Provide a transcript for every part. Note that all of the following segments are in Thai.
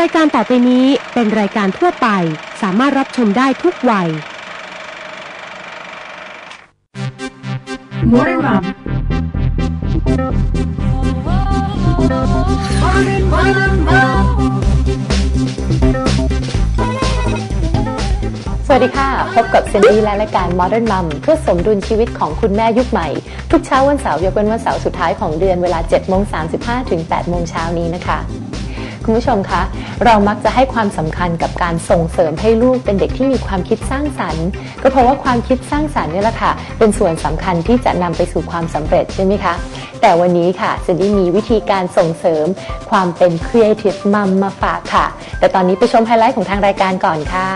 รายการต่อไปนี้เป็นรายการทั่วไป สามารถรับชมได้ทุกวัย Modern Mom สวัสดีค่ะ พบกับเซนดี้และรายการ Modern Mom เพื่อสมดุลชีวิตของคุณแม่ยุคใหม่ ทุกเช้าวันเสาร์ยกเว้นวันเสาร์สุดท้ายของเดือนเวลา7โมง35ถึง8โมงเช้านี้นะคะ คุณผู้ชมคะ เรามักจะให้ความสำคัญกับการส่งเสริมให้ลูกเป็นเด็กที่มีความคิดสร้างสรรค์ ก็เพราะว่าความคิดสร้างสรรค์เนี่ยแหละค่ะ เป็นส่วนสำคัญที่จะนำไปสู่ความสำเร็จใช่ไหมคะ แต่วันนี้ค่ะเซนดี้มีวิธีการส่งเสริมความเป็น Creative Mom มาฝากค่ะ แต่ตอนนี้ไปชมไฮไลท์ของทางรายการก่อนค่ะ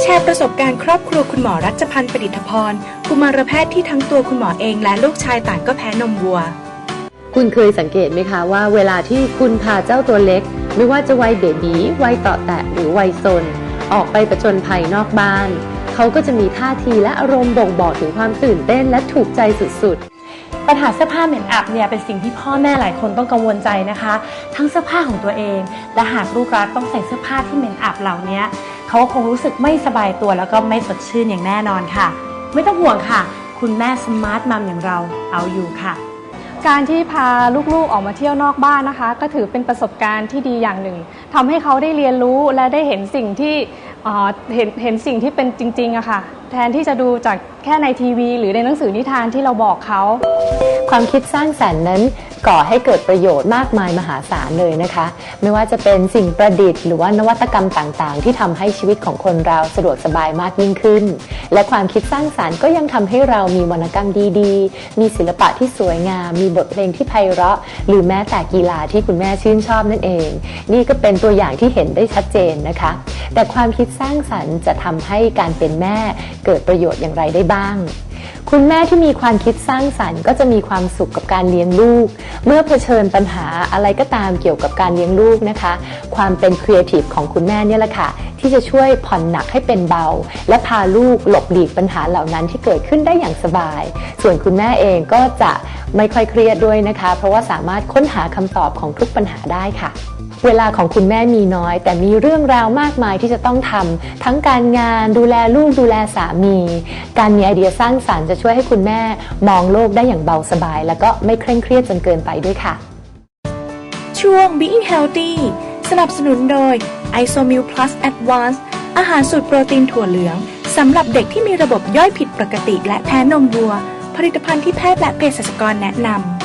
แชร์ประสบการณ์ครอบครัวคุณหมอรัชพันธ์ประดิษฐพรกุมารแพทย์ที่ทั้งตัวคุณหมอเองและลูกชายต่างก็แพ้นมวัว คุณเคยสังเกตไหมคะว่าเวลาที่คุณพาเจ้าตัวเล็ก ไม่ว่าจะวัยเบบีวัยเต่อแตะหรือวัยซน ออกไปประจนภัยนอกบ้าน เขาก็จะมีท่าทีและอารมณ์บ่งบอกถึงความตื่นเต้นและถูกใจสุดปัญหาเสื้อผ้าเหม็นอับเนี่ยเป็นสิ่งที่พ่อแม่หลายคนต้องกังวลใจนะคะ ทั้งเสื้อผ้าของตัวเอง และหากลูกรักต้องใส่เสื้อผ้าที่เหม็นอับเหล่านี้เขาก็คงรู้สึกไม่สบายตัวแล้วก็ไม่สดชื่นอย่างแน่นอนค่ะ ไม่ต้องห่วงค่ะ คุณแม่สมาร์ทมัมอย่างเราเอาอยู่ค่ะ การที่พาลูกๆออกมาเที่ยวนอกบ้านนะคะ ก็ถือเป็นประสบการณ์ที่ดีอย่างหนึ่งทำให้เขาได้เรียนรู้และได้เห็นสิ่งที่ เอ่อเห็นเห็นสิ่งที่เป็นจริงๆอะค่ะ แทนที่จะดูจากแค่ในทีวี หรือในหนังสือนิทานที่เราบอกเขา ความคิดสร้างสรรค์นั้นก่อให้เกิดประโยชน์มากมายมหาศาลเลยนะคะ ไม่ว่าจะเป็นสิ่งประดิษฐ์หรือว่านวัตกรรมต่างๆ ที่ทำให้ชีวิตของคนเราสะดวกสบายมากยิ่งขึ้น และความคิดสร้างสรรค์ก็ยังทำให้เรามีวรรณกรรมดีๆ มีศิลปะที่สวยงาม มีบทเพลงที่ไพเราะ หรือแม้แต่กีฬาที่คุณแม่ชื่นชอบนั่นเอง นี่ก็เป็นตัวอย่างที่เห็นได้ชัดเจนนะคะ แต่ความคิดสร้างสรรค์จะทำให้การเป็นแม่เกิดประโยชน์อย่างไรได้บ้าง คุณแม่ที่มีความคิดสร้างสรรค์ก็จะมีความสุขกับการเลี้ยงลูก เมื่อเผชิญปัญหาอะไรก็ตามเกี่ยวกับการเลี้ยงลูกนะคะ ความเป็นครีเอทีฟของคุณแม่เนี่ยแหละค่ะที่จะช่วยผ่อนหนักให้เป็นเบา และพาลูกหลบหลีกปัญหาเหล่านั้นที่เกิดขึ้นได้อย่างสบาย ส่วนคุณแม่เองก็จะไม่ค่อยเครียดด้วยนะคะ เพราะว่าสามารถค้นหาคำตอบของทุกปัญหาได้ค่ะ เวลาของคุณแม่มีน้อย แต่มีเรื่องราวมากมายที่จะต้องทำทั้งการงานดูแลลูกดูแลสามี การมีไอเดียสร้างสรรค์จะช่วยให้คุณแม่มองโลกได้อย่างเบาสบาย แล้วก็ไม่เคร่งเครียดจนเกินไปด้วยค่ะ ช่วง Being Healthy สนับสนุนโดย Isomil Plus Advanced อาหารสูตรโปรตีนถั่วเหลืองสำหรับเด็กที่มีระบบย่อยผิดปกติและแพ้นมวัว ผลิตภัณฑ์ที่แพทย์และเภสัชกรแนะนำ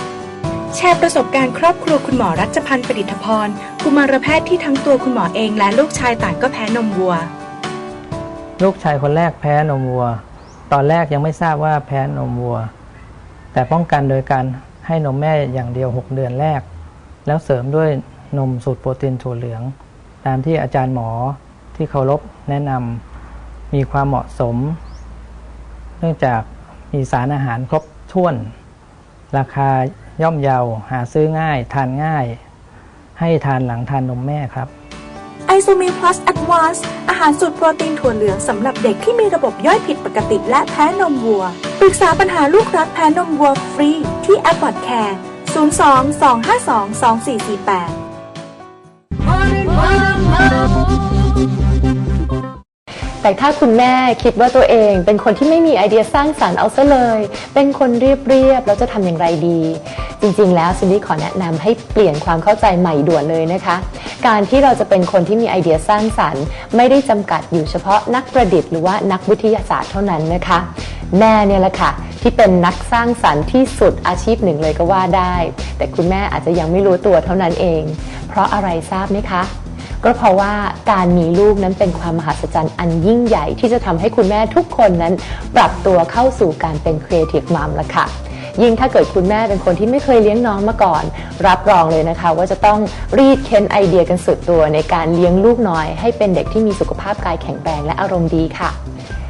แชร์ประสบการณ์ครอบครัวคุณหมอรัชพันธ์ประดิษฐพรกุมารแพทย์ที่ทั้งตัวคุณหมอเองและลูกชายต่างก็แพ้นมวัว ลูกชายคนแรกแพ้นมวัว ตอนแรกยังไม่ทราบว่าแพ้นมวัว แต่ป้องกันโดยการให้นมแม่อย่างเดียว 6 เดือนแรก แล้วเสริมด้วยนมสูตรโปรตีนถั่วเหลือง ตามที่อาจารย์หมอที่เคารพแนะนำมีความเหมาะสม เนื่องจากมีสารอาหารครบถ้วน ราคา ย่อมเยาหาซื้อง่าย ทานง่าย ให้ทานหลังทานนมแม่ครับ Isomil Plus Advanced อาหารสูตรโปรตีนถั่วเหลืองสำหรับเด็กที่มีระบบย่อยผิดปกติและแพ้นมวัว ปรึกษาปัญหาลูกรักแพ้นมวัวฟรีที่ a p p o t Care 02 252 2448 แต่ถ้าคุณแม่คิดว่าตัวเอง เป็นคนที่ไม่มีไอเดียสร้างสรรค์เอาซะเลย เป็นคนเรียบๆแล้วจะทำอย่างไรดี จริงๆ แล้วซินดี้ขอแนะนำให้เปลี่ยนความเข้าใจใหม่ด่วนเลยนะคะ การที่เราจะเป็นคนที่มีไอเดียสร้างสรรค์ ไม่ได้จำกัดอยู่เฉพาะนักประดิษฐ์หรือว่านักวิทยาศาสตร์เท่านั้นนะคะ แม่เนี่ยแหละค่ะที่เป็นนักสร้างสรรค์ที่สุดอาชีพหนึ่งเลยก็ว่าได้ แต่คุณแม่อาจจะยังไม่รู้ตัวเท่านั้นเอง เพราะอะไรทราบไหมคะ ก็เพราะว่าการมีลูกนั้นเป็นความมหัศจรรย์อันยิ่งใหญ่ที่จะทำให้คุณแม่ทุกคนนั้น ปรับตัวเข้าสู่การเป็นครีเอทีฟมัมละค่ะยิ่งถ้าเกิดคุณแม่เป็นคนที่ไม่เคยเลี้ยงน้องมาก่อน รับรองเลยนะคะ ว่าจะต้องรีดเค้นไอเดียกันสุดตัวในการเลี้ยงลูกน้อย ให้เป็นเด็กที่มีสุขภาพกายแข็งแรงและอารมณ์ดีค่ะ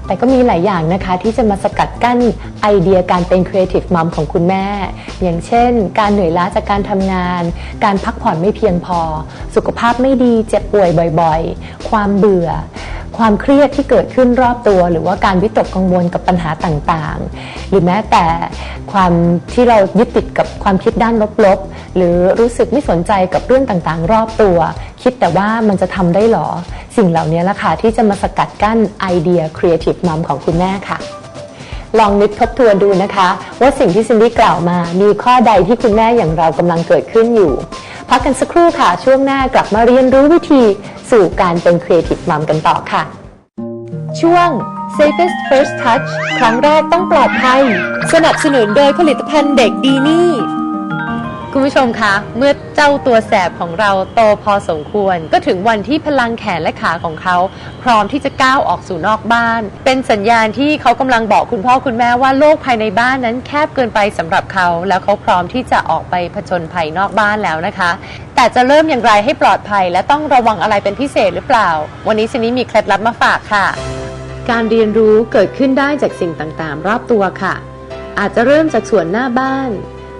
แต่ก็มีหลายอย่างนะคะที่จะมาสกัดกั้นไอเดียการเป็นครีเอทีฟมัมของคุณแม่ อย่างเช่น การเหนื่อยล้าจากการทำงาน การพักผ่อนไม่เพียงพอ สุขภาพไม่ดีเจ็บป่วยบ่อยๆ ความเบื่อ ความเครียดที่เกิดขึ้นรอบตัว หรือว่าการวิตกกังวลกับปัญหาต่างๆ หรือแม้แต่ความที่เรายึดติดกับความคิดด้านลบๆ หรือรู้สึกไม่สนใจกับเรื่องต่างๆ รอบตัว คิดแต่ว่ามันจะทำได้หรอ สิ่งเหล่านี้ละค่ะที่จะมาสกัดกั้นไอเดีย Creative Mom ของคุณแม่ค่ะลองนึกทบทวนดูนะคะ ว่าสิ่งที่ซินดี้กล่าวมามีข้อใดที่คุณแม่อย่างเรากำลังเกิดขึ้นอยู่ พักกันสักครู่ค่ะ ช่วงหน้ากลับมาเรียนรู้วิธีสู่การเป็นครีเอทีฟมัมกันต่อค่ะ ช่วง Safest First Touch ครั้งแรกต้องปลอดภัย สนับสนุนโดยผลิตภัณฑ์เด็กดีนี่ คุณผู้ชมคะ เมื่อเจ้าตัวแสบของเราโตพอสมควร ก็ถึงวันที่พลังแขนและขาของเขา พร้อมที่จะก้าวออกสู่นอกบ้าน เป็นสัญญาณที่เขากำลังบอกคุณพ่อคุณแม่ว่าโลกภายในบ้านนั้นแคบเกินไปสำหรับเขา แล้วเขาพร้อมที่จะออกไปผจญภัยนอกบ้านแล้วนะคะ แต่จะเริ่มอย่างไรให้ปลอดภัย และต้องระวังอะไรเป็นพิเศษหรือเปล่า วันนี้ซินนี่มีเคล็ดลับมาฝากค่ะ การเรียนรู้เกิดขึ้นได้จากสิ่งต่างๆ รอบตัวค่ะ อาจจะเริ่มจากส่วนหน้าบ้าน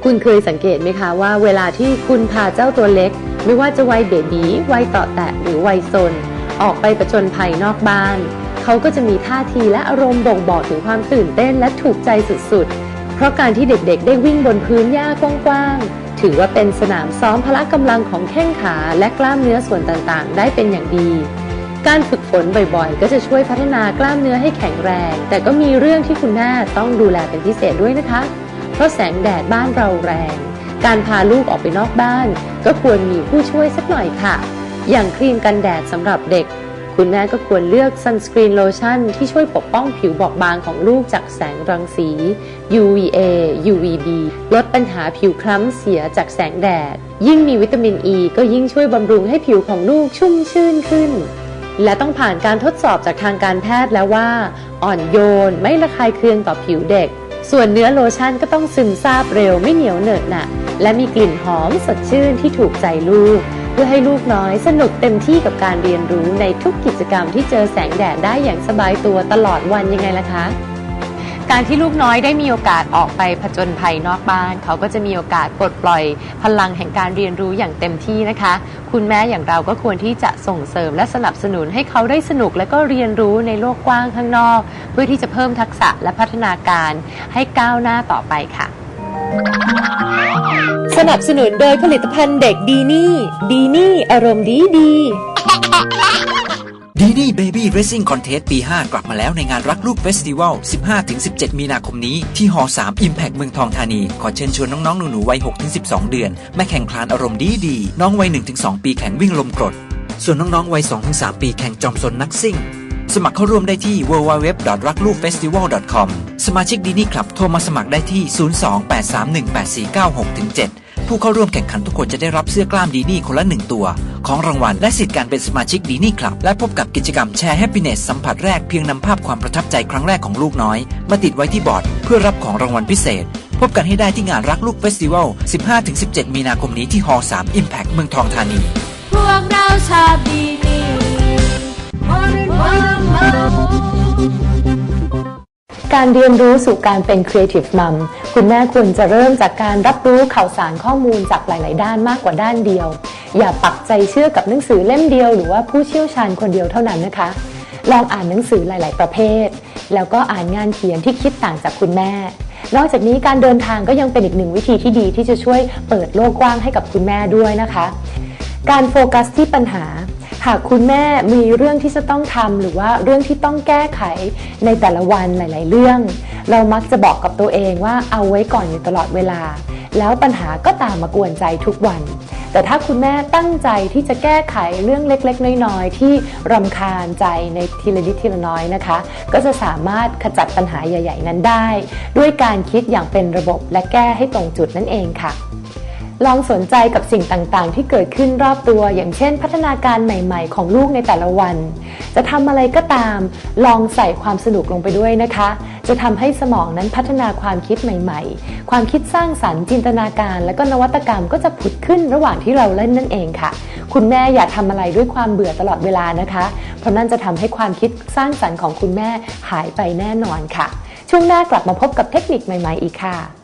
คุณเคยสังเกตไหมคะว่าเวลาที่คุณพาเจ้าตัวเล็ก ไม่ว่าจะวัยเบบีวัยต่อแตะหรือวัยซน ออกไปประจนภัยนอกบ้าน เขาก็จะมีท่าทีและอารมณ์บ่งบอกถึงความตื่นเต้นและถูกใจสุดๆ เพราะการที่เด็กๆ ได้วิ่งบนพื้นหญ้ากว้างๆ ถือว่าเป็นสนามซ้อมพละกำลังของแข้งขาและกล้ามเนื้อส่วนต่างๆ ได้เป็นอย่างดีการฝึกฝนบ่อยๆ ก็จะช่วยพัฒนากล้ามเนื้อให้แข็งแรง แต่ก็มีเรื่องที่คุณแม่ต้องดูแลเป็นพิเศษด้วยนะคะ ราะแสงแดดบ้านเราแรง การพาลูกออกไปนอกบ้าน ก็ควรมีผู้ช่วยสักหน่อยค่ะ อย่างครีมกันแดดสำหรับเด็ก คุณแม่ก็ควรเลือกซันสกรีนโลชั่นที่ช่วยปกป้องผิวบอบบางของลูกจากแสงรังสี UVA UVB ลดปัญหาผิวคล้ำเสียจากแสงแดด ยิ่งมีวิตามินอ e, ีก็ยิ่งช่วยบำรุงให้ผิวของลูกชุ่มชื่นขึ้นและต้องผ่านการทดสอบจากทางการแพทย์แล้วว่า อ่อนโยนไม่ระคายเคืองต่อผิวเด็ก ส่วนเนื้อโลชั่นก็ต้องซึมซาบเร็วไม่เหนียวเหนอะหนะและมีกลิ่นหอมสดชื่นที่ถูกใจลูก เพื่อให้ลูกน้อยสนุกเต็มที่กับการเรียนรู้ในทุกกิจกรรมที่เจอแสงแดดได้อย่างสบายตัวตลอดวันยังไงล่ะคะ การที่ลูกน้อยได้มีโอกาสออกไปผจญภัยนอกบ้าน เขาก็จะมีโอกาสปลดปล่อยพลังแห่งการเรียนรู้อย่างเต็มที่นะคะ คุณแม่อย่างเราก็ควรที่จะส่งเสริมและสนับสนุนให้เขาได้สนุกและก็เรียนรู้ในโลกกว้างข้างนอก เพื่อที่จะเพิ่มทักษะและพัฒนาการให้ก้าวหน้าต่อไปค่ะ สนับสนุนโดยผลิตภัณฑ์เด็กดีนี่ ดีนี่ อารมณ์ดีดี ดีนี่เบบี้เร c ซิ่งคอนเทสปี 5 กลับมาแล้วในงานรักลูกเฟสติวัล 15-17 มีนาคมนี้ ที่หอ 3 Impact เมืองทองธานี ขอเชิญชวนน้อง ๆ หนู ๆ วัย 6-12 เดือน มาแข่งคลานอารมณ์ดีดีๆน้องวัย 1-2 ปีแข่งวิ่งลมกรด ส่วนน้อง ๆ วัย 2-3 ปีแข่งจอมซนนักซิ่ง สมัครเข้าร่วมได้ที่ www.raklukfestival.com สมาชิกดีนี่คลับโทรมาสมัครได้ที่ 02-831-8496-7 ผู้เข้าร่วมแข่งขันทุกคนจะได้รับเสื้อกล้ามดีนี่คนละหนึ่งตัว ของรางวัล และสิทธิ์การเป็นสมาชิกดีนี่คลับ และพบกับกิจกรรมแชร์แฮปปี้เนสสัมผัสแรกเพียงนำภาพความประทับใจครั้งแรกของลูกน้อย มาติดไว้ที่บอร์ด เพื่อรับของรางวัลพิเศษ พบกันให้ได้ที่งานรักลูกเฟสติวัล 15-17 มีนาคมนี้ที่ฮอลล์3 Impact เมืองทองธานี พวกเราชาวดีนี่ การเรียนรู้สู่การเป็น Creative Mom คุณแม่ควรจะเริ่มจากการรับรู้ข่าวสารข้อมูลจากหลาย ๆ ด้านมากกว่าด้านเดียว อย่าปักใจเชื่อกับหนังสือเล่มเดียว หรือว่าผู้เชี่ยวชาญคนเดียวเท่านั้นนะคะ ลองอ่านหนังสือหลาย ๆ ประเภท แล้วก็อ่านงานเขียนที่คิดต่างจากคุณแม่ นอกจากนี้การเดินทางก็ยังเป็นอีกหนึ่งวิธีที่ดีที่จะช่วยเปิดโลกกว้างให้กับคุณแม่ด้วยนะคะ การโฟกัสที่ปัญหา หากคุณแม่มีเรื่องที่จะต้องทำหรือว่าเรื่องที่ต้องแก้ไขในแต่ละวันหลาย ๆ เรื่อง เรามักจะบอกกับตัวเองว่าเอาไว้ก่อนอยู่ตลอดเวลา แล้วปัญหาก็ตามมากวนใจทุกวัน แต่ถ้าคุณแม่ตั้งใจที่จะแก้ไขเรื่องเล็ก ๆ น้อย ๆ ที่รำคาญใจในทีละนิดทีละน้อยนะคะ ก็จะสามารถขจัดปัญหาใหญ่ ๆ นั้นได้ ด้วยการคิดอย่างเป็นระบบและแก้ให้ตรงจุดนั่นเองค่ะ ลองสนใจกับสิ่งต่างๆ ที่เกิดขึ้นรอบตัว อย่างเช่น พัฒนาการใหม่ๆ ของลูกในแต่ละวัน จะทำอะไรก็ตาม ลองใส่ความสนุกลงไปด้วยนะคะ จะทำให้สมองนั้นพัฒนาความคิดใหม่ๆ ความคิดสร้างสรรค์จินตนาการ และก็นวัตกรรมก็จะผุดขึ้นระหว่างที่เราเล่นนั่นเองค่ะ คุณแม่อย่าทำอะไรด้วยความเบื่อตลอดเวลานะคะ เพราะนั่นจะทำให้ความคิดสร้างสรรค์ของคุณแม่หายไปแน่นอนค่ะ ช่วงหน้ากลับมาพบกับเทคนิคใหม่ ๆ อีกค่ะ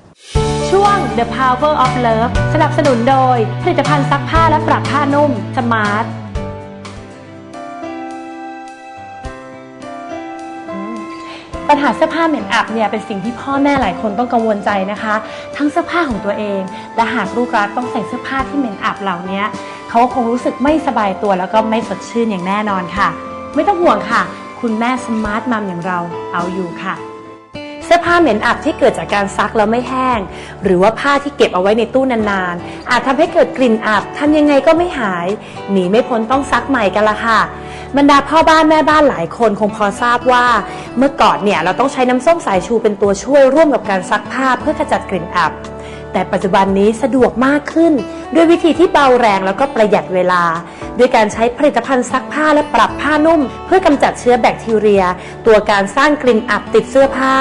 ช่วง The Power of Love สนับสนุนโดย ผลิตภัณฑ์ซักผ้าและปรับผ้านุ่มสมาร์ทปัญหาเสื้อผ้าเหม็นอับเนี่ยเป็นสิ่งที่พ่อแม่หลายคนต้องกังวลใจนะคะ ทั้งเสื้อผ้าของตัวเอง และหากลูกรักต้องใส่เสื้อผ้าที่เหม็นอับเหล่านี้เขาก็คงรู้สึกไม่สบายตัวแล้วก็ไม่สดชื่นอย่างแน่นอนค่ะ ไม่ต้องห่วงค่ะ คุณแม่สมาร์ทมัมอย่างเราเอาอยู่ค่ะ เสื้อผ้าเหม็นอับที่เกิดจากการซักแล้วไม่แห้ง หรือว่าผ้าที่เก็บเอาไว้ในตู้นานๆ อาจทำให้เกิดกลิ่นอับทำยังไงก็ไม่หาย หนีไม่พ้นต้องซักใหม่กันละค่ะ บรรดาพ่อบ้านแม่บ้านหลายคนคงพอทราบว่า เมื่อก่อนเนี่ยเราต้องใช้น้ำส้มสายชูเป็นตัวช่วยร่วมกับการซักผ้าเพื่อขจัดกลิ่นอับ แต่ปัจจุบันนี้สะดวกมากขึ้น ด้วยวิธีที่เบาแรงแล้วก็ประหยัดเวลา ด้วยการใช้ผลิตภัณฑ์ซักผ้าและปรับผ้านุ่ม เพื่อกำจัดเชื้อแบคทีเรีย ตัวการสร้างกลิ่นอับติดเสื้อผ้า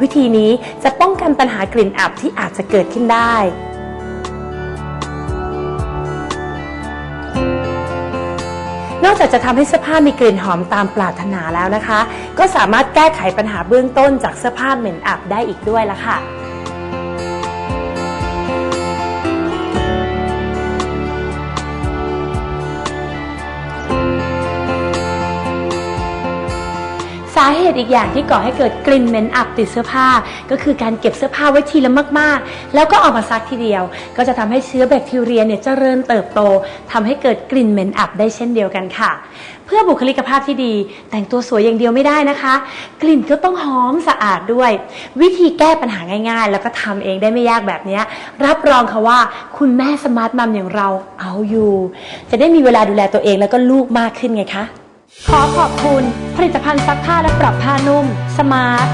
วิธีนี้จะป้องกันปัญหากลิ่นอับที่อาจจะเกิดขึ้นได้นอกจากจะทำให้เสื้อผ้ามีกลิ่นหอมตามปรารถนาแล้วนะคะ ก็สามารถแก้ไขปัญหาเบื้องต้นจากเสื้อผ้าเหม็นอับได้อีกด้วยละค่ะ สาเหตุอีกอย่างที่ก่อให้เกิดกลิ่นเหม็นอับติดเสื้อผ้า ก็คือการเก็บเสื้อผ้าไว้ทีละมากๆ แล้วก็เอามาซักทีเดียว ก็จะทำให้เชื้อแบคทีเรียเนี่ยเจริญเติบโตทำให้เกิดกลิ่นเหม็นอับได้เช่นเดียวกันค่ะ เพื่อบุคลิกภาพที่ดี แต่งตัวสวยอย่างเดียวไม่ได้นะคะ กลิ่นก็ต้องหอมสะอาดด้วย วิธีแก้ปัญหาง่าย ๆ แล้วก็ทำเองได้ไม่ยากแบบนี้รับรองค่ะว่าคุณแม่สมาร์ทมัมอย่างเราเอาอยู่ จะได้มีเวลาดูแลตัวเองแล้วก็ลูกมากขึ้นไงคะ ขอขอบคุณผลิตภัณฑ์ซักผ้าและปรับผ้านุ่ม สมาร์ท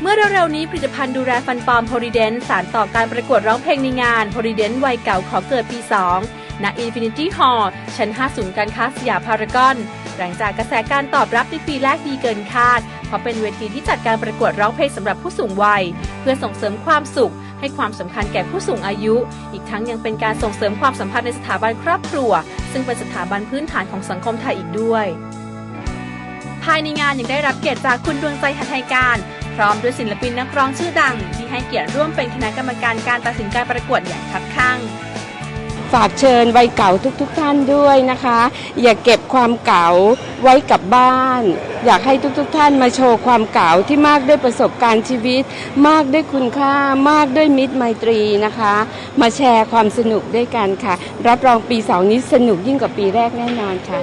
เมื่อเร็วๆนี้ผลิตภัณฑ์ดูแลฟันปลอม p o l i d e n t สารต่อการประกวดร้องเพลงในงาน p o l i d e n t วัยเก่าขอเกิดปี 2 ณ Infinity Hall ชั้น5ศูนย์การค้าสยามพารากอน หลังจากกระแสการตอบรับในปีแรกดีเกินคาด เพราะเป็นเวทีที่จัดการประกวดร้องเพลงสำหรับผู้สูงวัย เพื่อส่งเสริมความสุข ให้ความสำคัญแก่ผู้สูงอายุ อีกทั้งยังเป็นการส่งเสริมความสัมพันธ์ในสถาบันครอบครัว ซึ่งเป็นสถาบันพื้นฐานของสังคมไทยอีกด้วย ภายในงานยังได้รับเกียรติจากคุณดวงใจหัตถยการ พร้อมด้วยศิลปินนักร้องชื่อดัง ที่ให้เกียรติร่วมเป็นคณะกรรมการการตัดสินการประกวดอย่างคับข้าง ฝากเชิญวัยเก่าทุกๆทท่านด้วยนะคะ อย่าเก็บความเก่าไว้กับบ้าน อยากให้ทุกๆทท่านมาโชว์ความเก่าที่มากด้วยประสบการณ์ชีวิต มากด้วยคุณค่ามากด้วยมิตรไมตรีนะคะ มาแชร์ความสนุกด้วยกันค่ะ รับรองปีสองนี้สนุกยิ่งกว่าปีแรกแน่นอนค่ะ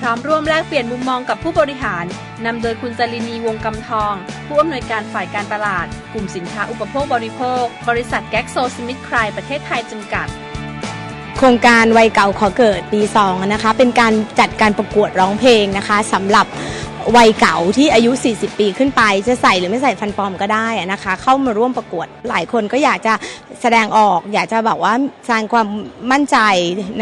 พร้อมร่วมแลกเปลี่ยนมุมมองกับผู้บริหาร นำโดยคุณจรินีวงกำทอง ผู้อำนวยการฝ่ายการตลาด กลุ่มสินค้าอุปโภคบริโภค บริษัทแก๊กโซสมิธครายประเทศไทยจำกัด โครงการวัยเก่าขอเกิดปี2นะคะเป็นการจัดการประกวดร้องเพลงนะคะสำหรับวัยเก่าที่อายุ 40 ปีขึ้นไป จะใส่หรือไม่ใส่ฟันปลอมก็ได้นะคะ เข้ามาร่วมประกวดหลายคนก็อยากจะแสดงออก อยากจะแบบว่าสร้างความมั่นใจ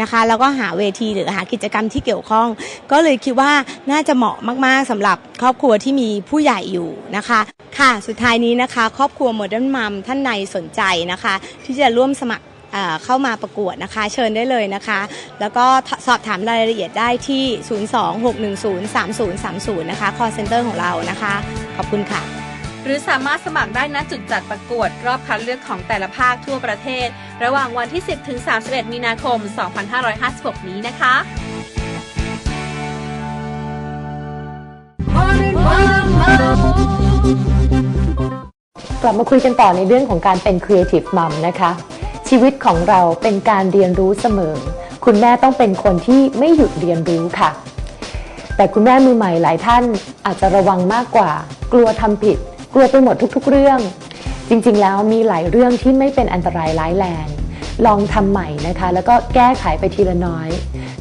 นะคะ แล้วก็หาเวทีหรือหากิจกรรมที่เกี่ยวข้อง ก็เลยคิดว่าน่าจะเหมาะมากๆสำหรับครอบครัวที่มีผู้ใหญ่อยู่นะคะ ค่ะสุดท้ายนี้นะคะ ครอบครัวโมเดิร์นมัมท่านใดสนใจนะคะ ที่จะร่วมสมัคร เอ่อเข้ามาประกวดนะคะ เชิญได้เลยนะคะ แล้วก็สอบถามรายละเอียดได้ที่ 026103030 นะคะ call center ของเรานะคะ ขอบคุณค่ะ หรือสามารถสมัครได้ณจุดจัดประกวด รอบคัดเลือกของแต่ละภาคทั่วประเทศ ระหว่างวันที่ 10 ถึง 31 มีนาคม 2556 นี้นะคะกลับมาคุยกันต่อในเรื่องของการเป็น Creative Mom นะคะ ชีวิตของเราเป็นการเรียนรู้เสมอ คุณแม่ต้องเป็นคนที่ไม่หยุดเรียนรู้ค่ะ แต่คุณแม่มือใหม่หลายท่านอาจจะระวังมากกว่า กลัวทำผิด กลัวไปหมดทุกๆ เรื่อง จริงๆ แล้วมีหลายเรื่องที่ไม่เป็นอันตรายร้ายแรง ลองทำใหม่นะคะ แล้วก็แก้ไขไปทีละน้อย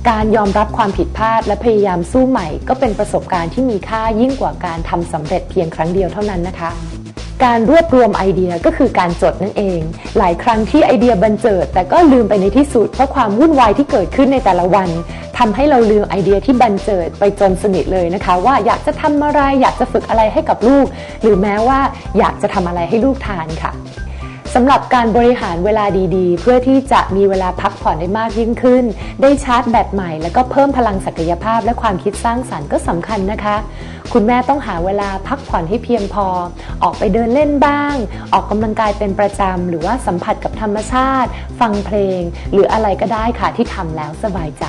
การยอมรับความผิดพลาดและพยายามสู้ใหม่ ก็เป็นประสบการณ์ที่มีค่ายิ่งกว่าการทำสำเร็จเพียงครั้งเดียวเท่านั้นนะคะ การรวบรวมไอเดียก็คือการจดนั่นเอง หลายครั้งที่ไอเดียบันเจิด แต่ก็ลืมไปในที่สุดเพราะความวุ่นวายที่เกิดขึ้นในแต่ละวันทำให้เราลืมไอเดียที่บันเจิดไปจนสนิทเลยนะคะ ว่าอยากจะทำอะไรอยากจะฝึกอะไรให้กับลูก หรือแม้ว่าอยากจะทำอะไรให้ลูกทานค่ะำหรับการบริหารเวลาดีๆ เพื่อที่จะมีเวลาพักผ่อนได้มากยิ่งขึ้น ได้ชาร์จแบตใหม่ แล้วก็เพิ่มพลังศักยภาพและความคิดสร้างสรรค์ก็สำคัญนะคะ คุณแม่ต้องหาเวลาพักผ่อนให้เพียงพอ ออกไปเดินเล่นบ้าง ออกกำลังกายเป็นประจำหรือว่าสัมผัสกับธรรมชาติ ฟังเพลง หรืออะไรก็ได้ค่ะที่ทำแล้วสบายใจ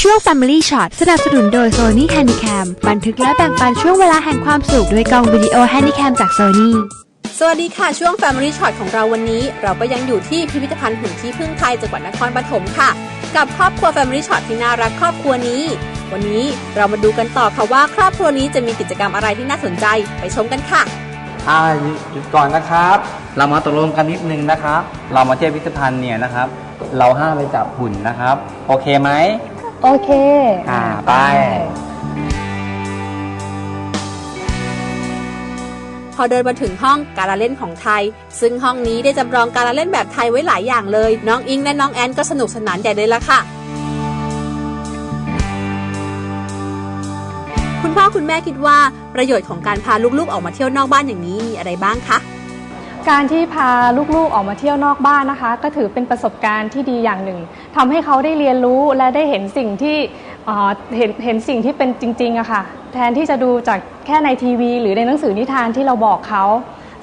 ช่วง Family Shot สนับสนุนโดย Sony Handycam บันทึกและแบ่งปันช่วงเวลาแห่งความสุขด้วยกล้องวิดีโอ Handycam จาก Sony สวัสดีค่ะ ช่วง Family Shot ของเราวันนี้ เราก็ยังอยู่ที่พิพิธภัณฑ์หุ่นขี้ผึ้งไทยจังหวัดนครปฐมค่ะ กับครอบครัว Family Shot ที่น่ารักครอบครัวนี้ วันนี้เรามาดูกันต่อค่ะว่าครอบครัวนี้จะมีกิจกรรมอะไรที่น่าสนใจไปชมกันค่ะ อ่าหยุดก่อนนะครับ เรามาตกลงกันนิดนึงนะครับ เรามาเที่ยวพิพิธภัณฑ์เนี่ยนะครับ เราห้ามไปจับหุ่นนะครับ โอเคไหมโอเค อ่าไป พอเดินมาถึงห้องการละเล่นของไทย ซึ่งห้องนี้ได้จำลองการละเล่นแบบไทยไว้หลายอย่างเลย น้องอิงและน้องแอนก็สนุกสนานใหญ่เลยละค่ะ คุณพ่อคุณแม่คิดว่าประโยชน์ของการพาลูกๆออกมาเที่ยวนอกบ้านอย่างนี้มีอะไรบ้างคะ การที่พาลูกๆออกมาเที่ยวนอกบ้านนะคะ ก็ถือเป็นประสบการณ์ที่ดีอย่างหนึ่งทำให้เขาได้เรียนรู้และได้เห็นสิ่งที่เเห็นเห็นสิ่งที่เป็นจริงๆอะค่ะ แทนที่จะดูจากแค่ในทีวี หรือในหนังสือนิทานที่เราบอกเขา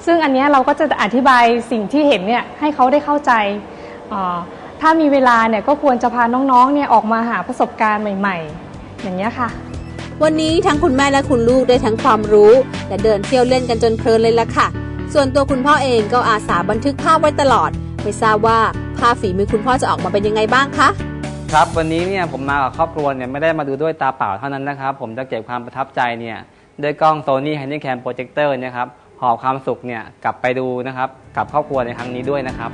ซึ่งอันนี้เราก็จะอธิบายสิ่งที่เห็นเนี่ยให้เขาได้เข้าใจ ถ้ามีเวลาเนี่ยก็ควรจะพาน้องๆเนี่ยออกมาหาประสบการณ์ใหม่ ๆ อย่างเงี้ค่ะวันนี้ทั้งคุณแม่และคุณลูกได้ทั้งความรู้ และเดินเที่ยวเล่นกันจนเพลินเลยล่ะค่ะ ส่วนตัวคุณพ่อเองก็อาสาบันทึกภาพไว้ตลอด ไม่ทราบว่าภาพฝีมือคุณพ่อจะออกมาเป็นยังไงบ้างคะครับวันนี้เนี่ยผมมากับครอบครัวเนี่ยไม่ได้มาดูด้วยตาเปล่าเท่านั้นนะครับผมจะเก็บความประทับใจเนี่ยด้วยกล้อง Sony Handycam Projector เนี่ยครับหอบความสุขเนี่ยกลับไปดูนะครับกับครอบครัวในครั้งนี้ด้วยนะครับ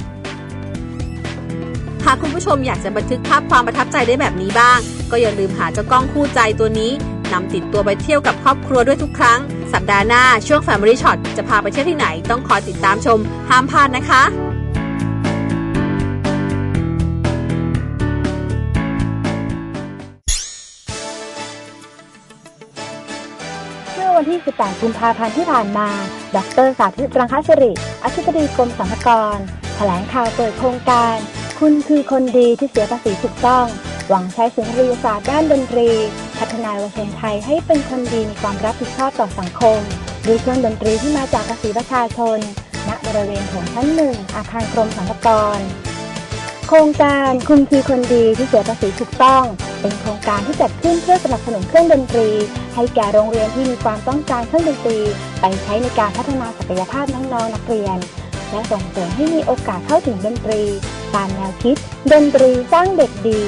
หากคุณผู้ชมอยากจะบันทึกภาพความประทับใจได้แบบนี้บ้าง ก็อย่าลืมหาเจ้ากล้องคู่ใจตัวนี้ นำติดตัวไปเที่ยวกับครอบครัวด้วยทุกครั้ง สัปดาห์หน้าช่วง Family Shot จะพาไปเที่ยวที่ไหนต้องคอยติดตามชม ห้ามพลาดนะคะเมื่อวันที่ 18 กุมภาพันธ์ที่ผ่านมา ดรสาธิตรังคสิริ อธิบดีกรมสรรพากร แถลงข่าวเปิดโครงการ คุณคือคนดีที่เสียภาษีถูกต้อง หวังใช้สุนทรียศาสตร์ด้านดนตรี พัฒนาเยาวชนไทยให้เป็นคนดีมีความรับผิดชอบต่อสังคมด้วยเครื่องดนตรีที่มาจากภาษีประชาชน ณบริเวณโถงชั้นหนึ่งอาคารกรมสรรพากร โครงการคุณคือคนดีที่เสียภาษีถูกต้อง เป็นโครงการที่จัดขึ้นเพื่อสนับสนุนเครื่องดนตรี ให้แก่โรงเรียนที่มีความต้องการเครื่องดนตรี ไปใช้ในการพัฒนาศักยภาพน้องๆนักเรียน และส่งเสริมให้มีโอกาสเข้าถึงดนตรีตามแนวคิด ดนตรีสร้างเด็กดี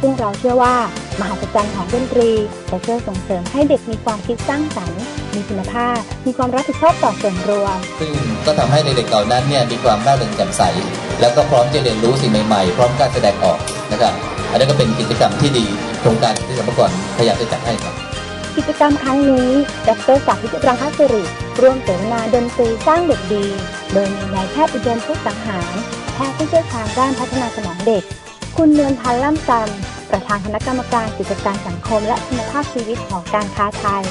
ซึ่งเราเชื่อว่ามหัศจรรย์ของดนตรีจะช่วยส่งเสริมให้เด็กมีความคิดสร้างสรรค์ มีคุณภาพ มีความรับผิดชอบต่อส่วนรวม ซึ่งก็ทำให้เด็กๆเหล่านั้นเนี่ยมีความร่าเริงแจ่มใส แล้วก็พร้อมจะเรียนรู้สิ่งใหม่ๆ พร้อมการแสดงออกนะครับ อันนี้ก็เป็นกิจกรรมที่ดีโครงการที่สมกรพยายามจะจัดให้ครับ กิจกรรมครั้งนี้ดรสาธิตรังคสิริร่วมเสวนาดนตรีสร้างเด็กดี โดยมีนายแพทย์อุดมพุทธสังหารแพทย์ผู้เชี่ยวชาญด้านพัฒนาสมองเด็ก คุณนวลพันธ์ล่ำซันประธานคณะกรรมการกิจการสังคม และคุณภาพชีวิตของการค้าไทย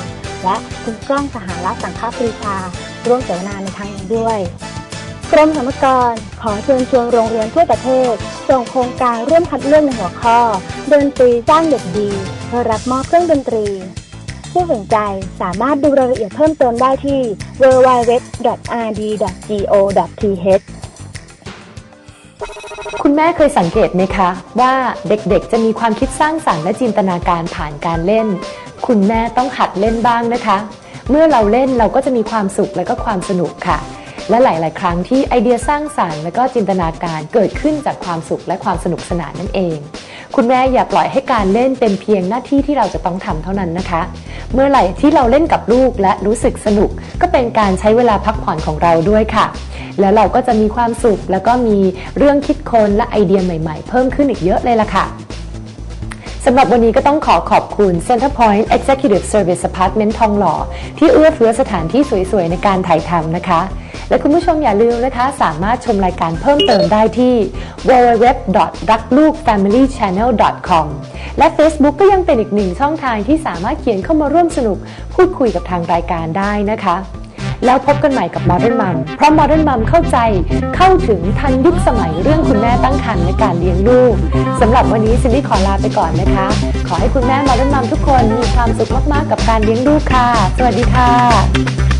และคุณกล้องสหรัฐสังฆปรีชา ร่วมเสวนาในครั้งนี้ด้วยกรมสรรพากรขอเชิญชวนโรงเรียนทั่วประเทศ ส่งโครงการร่วมคัดเลือกในหัวข้อ ดนตรีสร้างเด็กดีเพื่อรับมอบเครื่องดนตรี ผู้สนใจสามารถดูรายละเอียดเพิ่มเติมได้ที่ www.rd.go.th คุณแม่เคยสังเกตไหมคะ ว่าเด็กๆ จะมีความคิดสร้างสรรค์และจินตนาการผ่านการเล่น คุณแม่ต้องหัดเล่นบ้างนะคะ เมื่อเราเล่นเราก็จะมีความสุขและก็ความสนุกค่ะ และหลาย ๆ ครั้งที่ไอเดียสร้างสรรค์และก็จินตนาการเกิดขึ้นจากความสุขและความสนุกสนานนั่นเอง คุณแม่อย่าปล่อยให้การเล่นเป็นเพียงหน้าที่ที่เราจะต้องทำเท่านั้นนะคะ เมื่อไหร่ที่เราเล่นกับลูกและรู้สึกสนุก ก็เป็นการใช้เวลาพักผ่อนของเราด้วยค่ะ แล้วเราก็จะมีความสุขแล้วก็มีเรื่องคิดค้นและไอเดียใหม่ๆ เพิ่มขึ้นอีกเยอะเลยล่ะค่ะสำหรับวันนี้ก็ต้องขอขอบคุณ Centerpoint Executive Service Apartment ทองหล่อ ที่เอื้อเฟื้อสถานที่สวยๆ ในการถ่ายทำนะคะ และคุณผู้ชมอย่าลืมนะคะสามารถชมรายการเพิ่มเติมได้ที่ www. รักลูก familychannel.com และ Facebook ก็ยังเป็นอีกหนึ่งช่องทางที่สามารถเขียนเข้ามาร่วมสนุก พูดคุยกับทางรายการได้นะคะ แล้วพบกันใหม่กับ Modern Mom เพราะ Modern Mom เข้าใจเข้าถึงทันยุคสมัยเรื่องคุณแม่ตั้งครรภ์และการเลี้ยงลูกสำหรับวันนี้ซินดี้ขอลาไปก่อนนะคะ ขอให้คุณแม่ Modern Mom ทุกคนมีความสุขมากๆกับการเลี้ยงลูกค่ะ สวัสดีค่ะ